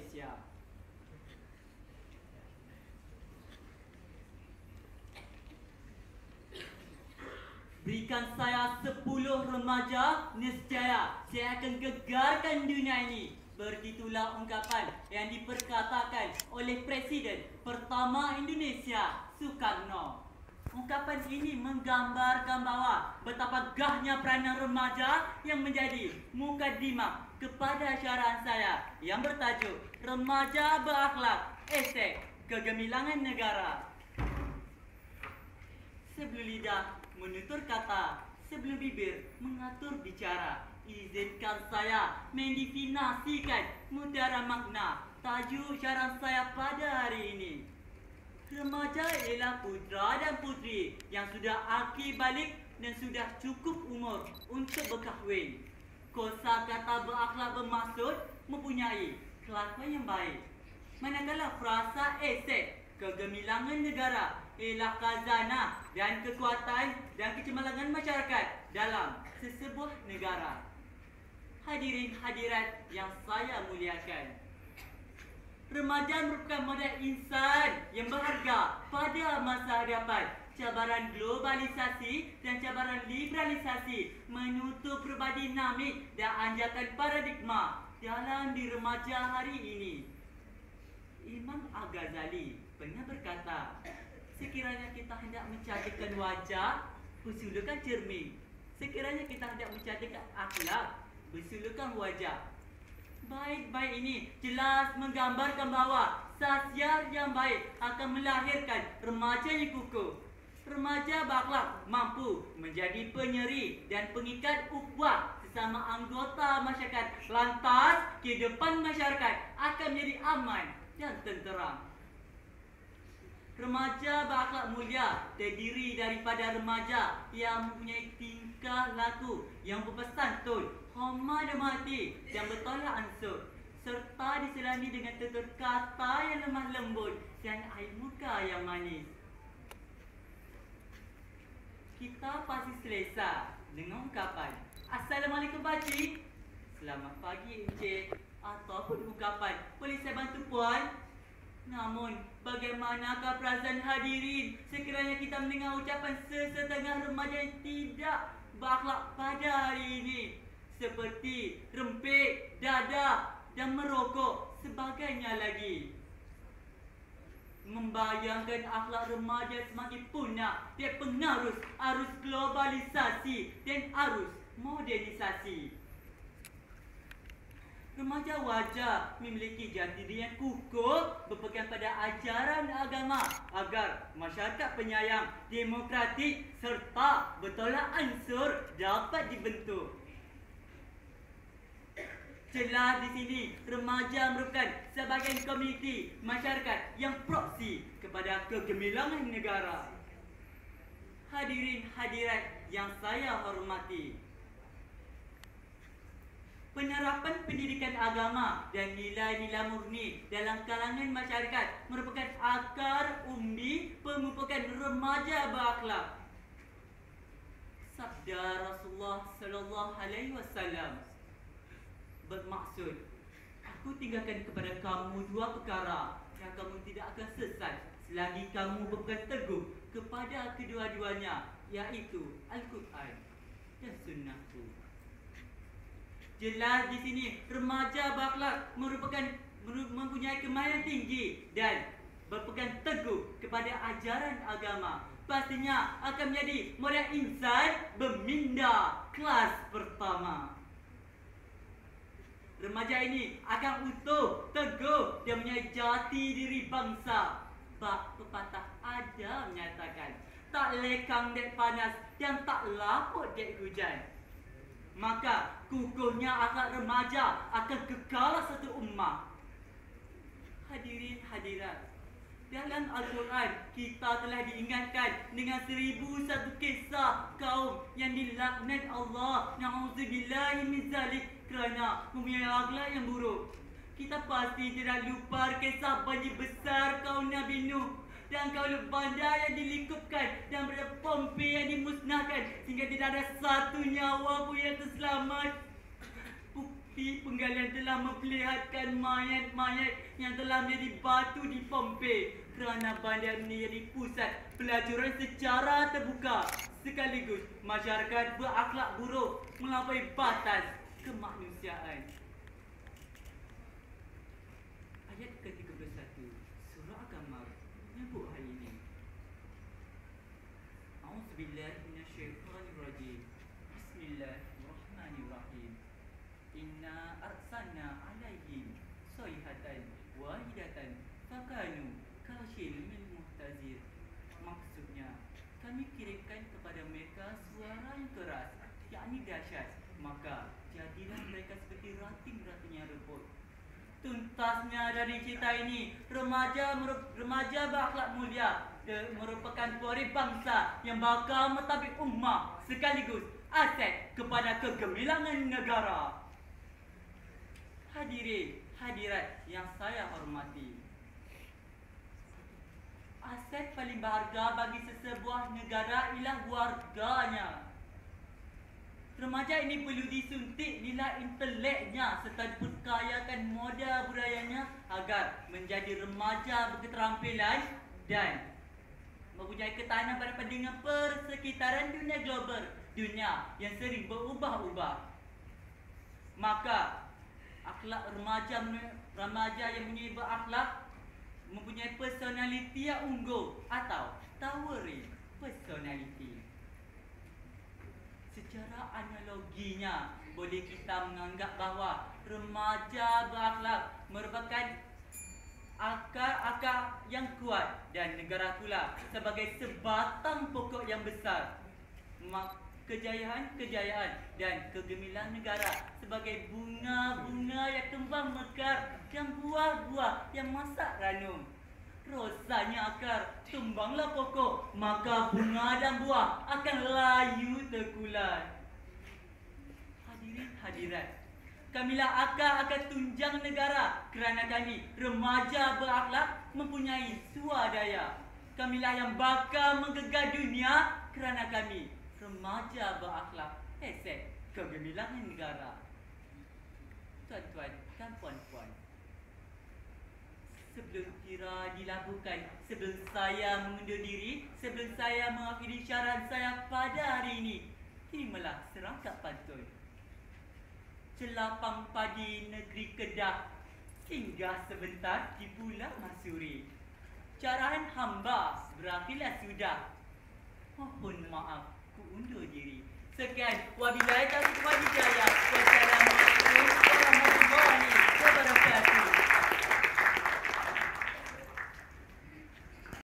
Malaysia. Berikan saya sepuluh remaja, nescaya saya akan gegarkan dunia ini. Begitulah ungkapan yang diperkatakan oleh Presiden pertama Indonesia, Soekarno. Ungkapan ini menggambarkan bahawa betapa gahnya peranan remaja yang menjadi mukadimah kepada syarahan saya yang bertajuk Remaja Berakhlak Esek Kegemilangan Negara. Sebelum lidah menutur kata, sebelum bibir mengatur bicara, izinkan saya mendefinasikan mutiara makna tajuk syarahan saya pada hari ini. Remaja ialah putra dan putri yang sudah akil balik dan sudah cukup umur untuk berkahwin. Kosa kata berakhlak bermaksud mempunyai kelakuan yang baik. Manakala frasa esek, kegemilangan negara ialah khazanah dan kekuatan dan kecemerlangan masyarakat dalam sesebuah negara. Hadirin hadirat yang saya muliakan. Remaja merupakan model insan yang berharga pada masa hadapan. Cabaran globalisasi dan cabaran liberalisasi menutup berbagai dinamik dan anjakan paradigma dalam di remaja hari ini. Imam Al-Ghazali pernah berkata, sekiranya kita hendak mencantikkan wajah, bersulukan cermin. Sekiranya kita hendak mencantikkan akhlak, bersulukan wajah baik-baik ini jelas menggambarkan bahawa sasiar yang baik akan melahirkan remaja yang kukuh. Remaja baklah mampu menjadi penyeri dan pengikat ukhuwah sesama anggota masyarakat. Lantas, kehidupan masyarakat akan menjadi aman dan tenteram. Remaja berakhlak mulia terdiri daripada remaja yang mempunyai tingkah laku yang berpesantun, hormat dan mati yang bertolak ansur serta diselami dengan tutur kata yang lemah lembut dan air muka yang manis. Kita pasti selesa dengan ungkapan Assalamualaikum pakcik Selamat pagi encik Ataupun ungkapan Boleh saya bantu puan? Namun, bagaimanakah perasaan hadirin sekiranya kita mendengar ucapan sesetengah remaja yang tidak berakhlak pada hari ini? Seperti rempik, dada dan merokok sebagainya lagi. Membayangkan akhlak remaja semakin punah dia pengaruh arus globalisasi dan arus modernisasi. Remaja wajar memiliki jati diri yang kukuh berpegang pada ajaran agama agar masyarakat penyayang, demokratik serta bertolak ansur dapat dibentuk. Jelas di sini, remaja merupakan sebahagian komuniti masyarakat yang proksi kepada kegemilangan negara. Hadirin hadirat yang saya hormati, penerapan pendidikan agama dan nilai-nilai murni dalam kalangan masyarakat merupakan akar umbi pemupukan remaja berakhlak. Sabda Rasulullah sallallahu alaihi wasallam bermaksud aku tinggalkan kepada kamu dua perkara yang kamu tidak akan sesat selagi kamu berpegang teguh kepada kedua-duanya iaitu Al-Quran dan Sunnahku. Jelas di sini remaja berakhlak merupakan mempunyai kemahiran tinggi dan berpegang teguh kepada ajaran agama. Pastinya akan menjadi model insan berminda kelas pertama. Remaja ini akan utuh, teguh dan mempunyai jati diri bangsa. Bak pepatah ada menyatakan, tak lekang dek panas dan tak laput dek hujan maka kukuhnya akhlak remaja akan kekal satu ummah. Hadirin hadirat, dalam Al-Quran kita telah diingatkan dengan seribu satu kisah kaum yang dilaknat Allah. Na'udzubillahi min zalik kerana mempunyai akhlak yang buruk. Kita pasti tidak lupa kisah banjir besar kaum Nabi Nuh. Dan kalau bandar yang dilikupkan dan berada pompi yang dimusnahkan sehingga tidak ada satu nyawa pun yang terselamat. Bukti penggalian telah memperlihatkan mayat-mayat yang telah menjadi batu di Pompei kerana bandar menjadi pusat pelajaran secara terbuka. Sekaligus masyarakat berakhlak buruk melampaui batas kemanusiaan. Tuntasnya dari cerita ini, remaja remaja berakhlak mulia merupakan pori bangsa yang bakal mentabik ummah sekaligus aset kepada kegemilangan negara. Hadirin, hadirat yang saya hormati. Aset paling berharga bagi sesebuah negara ialah warganya. Remaja ini perlu disuntik nilai inteleknya serta diperkayakan modal budayanya agar menjadi remaja berketerampilan dan mempunyai ketahanan pada dengan persekitaran dunia global, dunia yang sering berubah-ubah. Maka akhlak remaja remaja yang mempunyai berakhlak mempunyai personaliti yang unggul atau towering personality. Secara analoginya boleh kita menganggap bahawa remaja berakhlak merupakan akar-akar yang kuat dan negara pula sebagai sebatang pokok yang besar kejayaan-kejayaan dan kegemilangan negara sebagai bunga-bunga yang kembang mekar dan buah-buah yang masak ranum. Rosanya akar, tumbanglah pokok, maka bunga dan buah akan layu terkulat. Hadirin hadirat, kamilah akar akan tunjang negara kerana kami remaja berakhlak mempunyai swadaya. Kamilah yang bakal menggegah dunia kerana kami remaja berakhlak Esek kegemilangan negara Tuan-tuan dan puan-puan Sebelum kira dilakukan Sebelum saya mengundur diri Sebelum saya mengakhiri syarat saya pada hari ini Terimalah serangkap pantun Celapang padi negeri Kedah Singgah sebentar di Pulau Masuri Carahan hamba berakhirlah sudah Mohon maaf undur diri. Sekian. Wabillahi taufiq wal hidayah. Wassalamualaikum warahmatullahi wabarakatuh.